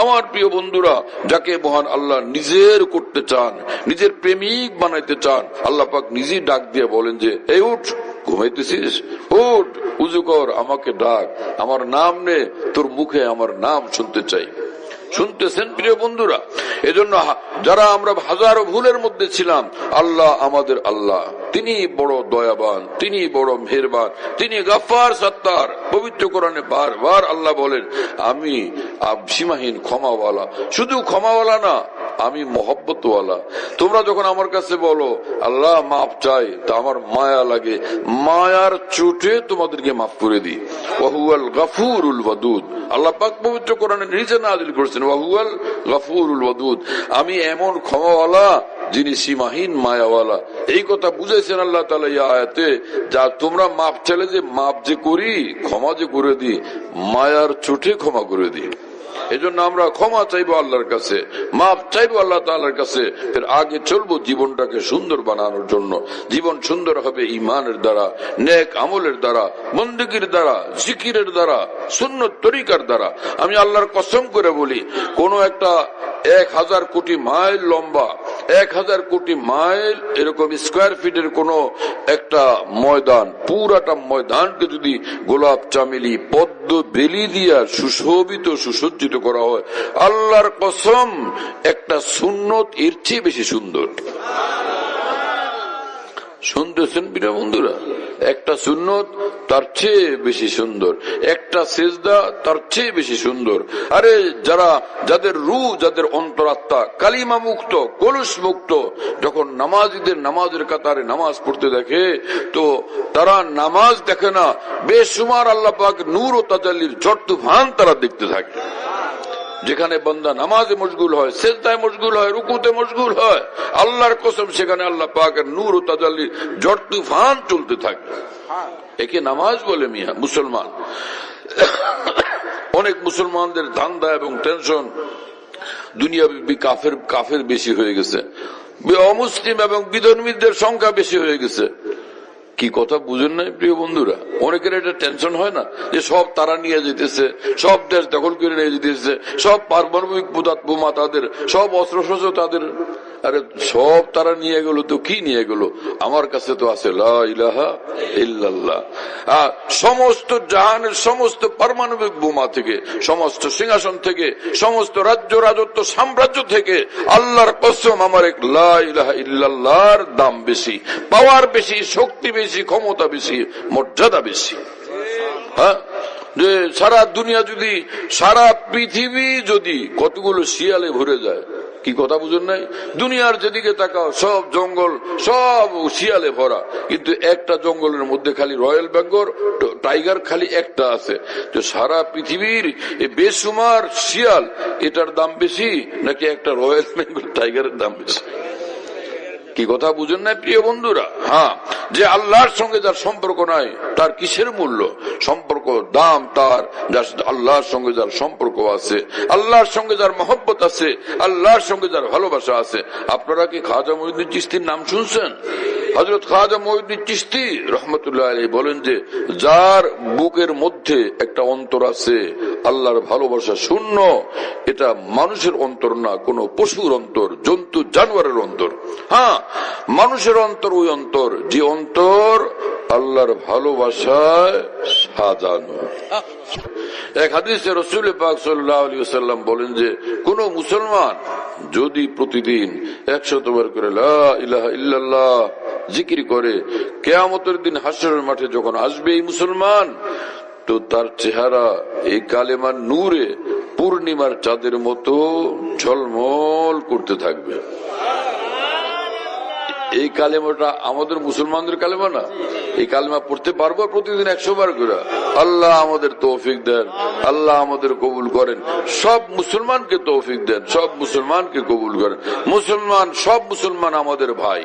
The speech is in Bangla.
আমার প্রিয় বন্ধুরা, যাকে মহান আল্লাহ নিজের করতে চান, নিজের প্রেমিক বানাইতে চান, আল্লাহ পাক নিজেই ডাক দিয়ে বলেন যে, এই উঠ, ঘুমাইতেছিস? উঠ, উজু কর, আমাকে ডাক। আমার নাম নে, তোর মুখে আমার নাম শুনতে চাই। শুনতেছেন প্রিয় বন্ধুরা, এজন্য যারা আমরা হাজারো ভুলের মধ্যে ছিলাম, আল্লাহ আমাদের আল্লাহ। তিনি বড় দয়াবান, তিনি বড় মেহরবান, তিনি গাফার সত্তার। পবিত্র কোরআনে বারবার আল্লাহ বলেন, আমি সীমাহীন ক্ষমাওয়ালা। শুধু ক্ষমাওয়ালা না আমি মহব্বতওয়ালা। তোমরা যখন আমার কাছে বলো, আল্লাহ মাফ চাই, তা আমার মায়া লাগে। মায়ার চোটে তোমাদেরকে মাফ করে দিই। ওয়াহুয়াল গাফুরুল ওয়াদুদ। আল্লাহ পাক পবিত্র কোরআনে নিজে নাজিল করেছেন, ওয়াহুয়াল গাফুরুল ওয়াদুদ। আমি এমন ক্ষমাওয়ালা যিনি সীমাহীন মায়াওয়ালা। এই কথা বুঝেছেন আল্লাহ তালা আয়াতে, যা তোমরা মাপ চাইলে যে মাপ যে করি, ক্ষমা যে করে দিই, মায়ার চোটে ক্ষমা করে দিই। এজন্য আমরা ক্ষমা চাইব আল্লাহর কাছে, মাফ চাইব আল্লাহ তাল্লার কাছে। এর আগে চলবো জীবনটাকে সুন্দর বানানোর জন্য। জীবন সুন্দর হবে ইমানের দ্বারা, নেক আমলের দ্বারা, বন্দুকির দ্বারা, জিকিরের দ্বারা শূন্য তরিকার দ্বারা। আমি আল্লাহর কসম করে বলি, কোন একটা এক হাজার কোটি মাইল লম্বা এক হাজার কোটি মাইল এরকম স্কোয়ার ফিটের কোন একটা ময়দান, পুরাটা ময়দানকে যদি গোলাপ চামেলি, পদ্ম বেলি দিয়া সুশোভিত, সুসজ্জিত করা হয়, আল্লাহর কসম একটা সুন্নত এর চেয়ে বেশি সুন্দর। শুনতেছেন বিনা বন্ধুরা? একটা সুন্নত, তার চেয়ে বেশি সুন্দর। একটা সেজদা, তার চেয়ে বেশি সুন্দর। আরে, যারা, যাদের রু যাদের অন্তরাত্মা, কালিমা মুক্ত, কলুষ মুক্ত, যখন নামাজিদের, নামাজের কাতারে নামাজ পড়তে দেখে, তো তারা নামাজ দেখে না বেসুমার আল্লাহ পাক নূর ও তাজাল্লির ঝড় তুফান তারা দেখতে থাকে। যেখানে বন্দা নামাজে মশগুল হয়, সেজদায় মশগুল হয়, রুকুতে মশগুল হয়, আল্লাহর কসম সেখানে আল্লাহ পাকের নূর ও তাজাল্লি ঝড় তুফান চলতে থাকে। একে নামাজ বলে মিয়া, মুসলমান। অনেক মুসলমানদের ধান্দা এবং টেনশন দুনিয়া কাফের কাফের বেশি হয়ে গেছে। অমুসলিম এবং বিধর্মীদের সংখ্যা বেশি হয়ে গেছে। কি কথা বুঝেন নাই প্রিয় বন্ধুরা? অনেকের এটা টেনশন হয় না যে সব তারা নিয়ে যেতেছে, সব দেশ দখল করে নিয়ে যেতেছে, সব পারমাণবিক পুতাত বোমা তাদের, সব অস্ত্র তাদের। আরে সব তারা নিয়ে গেল তো কি নিয়ে গেল? আমার কাছে তো আছে সমস্ত জাহানের সমস্ত পারমাণবিক বোমা থেকে, সমস্ত সিংহাসন থেকে, সমস্ত রাজ্য রাজত্ব সাম্রাজ্য থেকে আল্লাহর কসম আমার এক লা ইলাহা ইল্লাল্লাহর দাম বেশি, পাওয়ার বেশি, শক্তি বেশি, ক্ষমতা বেশি, মর্যাদা বেশি। হ্যাঁ? যে সারা দুনিয়া যদি, সারা পৃথিবী যদি কতগুলো শিয়ালে ভরে যায় কি কথা বুঝুন নাই? দুনিয়ার যেদিকে তাকাও, সব জঙ্গল, সব শিয়ালে ভরা। কিন্তু একটা জঙ্গলের মধ্যে খালি রয়্যাল বেঙ্গল, টাইগার খালি একটা আছে। তো সারা পৃথিবীর বেসুমার শিয়াল, এটার দাম বেশি নাকি একটা রয়্যাল বেঙ্গল টাইগারের দাম বেশি? কি কথা বুঝেন না প্রিয় বন্ধুরা? হ্যাঁ। যে আল্লাহর সঙ্গে যার সম্পর্ক নাই, তার কিসের মূল্য? সম্পর্ক দাম তার, যার আল্লাহর সঙ্গে যার সম্পর্ক আছে, আল্লাহর সঙ্গে যার মহব্বত আছে, আল্লাহর সঙ্গে যার ভালোবাসা আছে। আপনারা কি খাজা মহিউদ্দিন চিস্তির নাম শুনছেন? হজরত খাজা মহিউদ্দিন চিস্তি রহমতুল্লাহ আলী বলেন যে, যার বুকের মধ্যে একটা অন্তর আছে, আল্লাহর ভালোবাসা শূন্য, এটা মানুষের অন্তর না, কোনো পশুর অন্তর, জন্তু, জানোয়ারের অন্তর। হ্যাঁ মানুষের অন্তর ওই অন্তর, যে অন্তর আল্লাহর ভালোবাসায় সাজানো। এক হাদিসে রসুল পাক সাল্লাম বলেন যে, কোন মুসলমান যদি প্রতিদিন একশো বার করে ইল্লাল্লাহ জিকির করে, কেয়ামতের দিন হাসরের মাঠে যখন আসবে এই মুসলমান, তো তার চেহারা এই কালেমার নূরে পূর্ণিমার চাঁদের মতো ঝলমল করতে থাকবে। এই কালেমাটা আমাদের মুসলমানদের কালেমা না। এই কালেমা পড়তে পারব প্রতিদিন একশো বার করে। আল্লাহ আমাদের তৌফিক দেন, আল্লাহ আমাদের কবুল করেন। সব মুসলমানকে তৌফিক দেন, সব মুসলমানকে কবুল করেন। মুসলমান, সব মুসলমান আমাদের ভাই।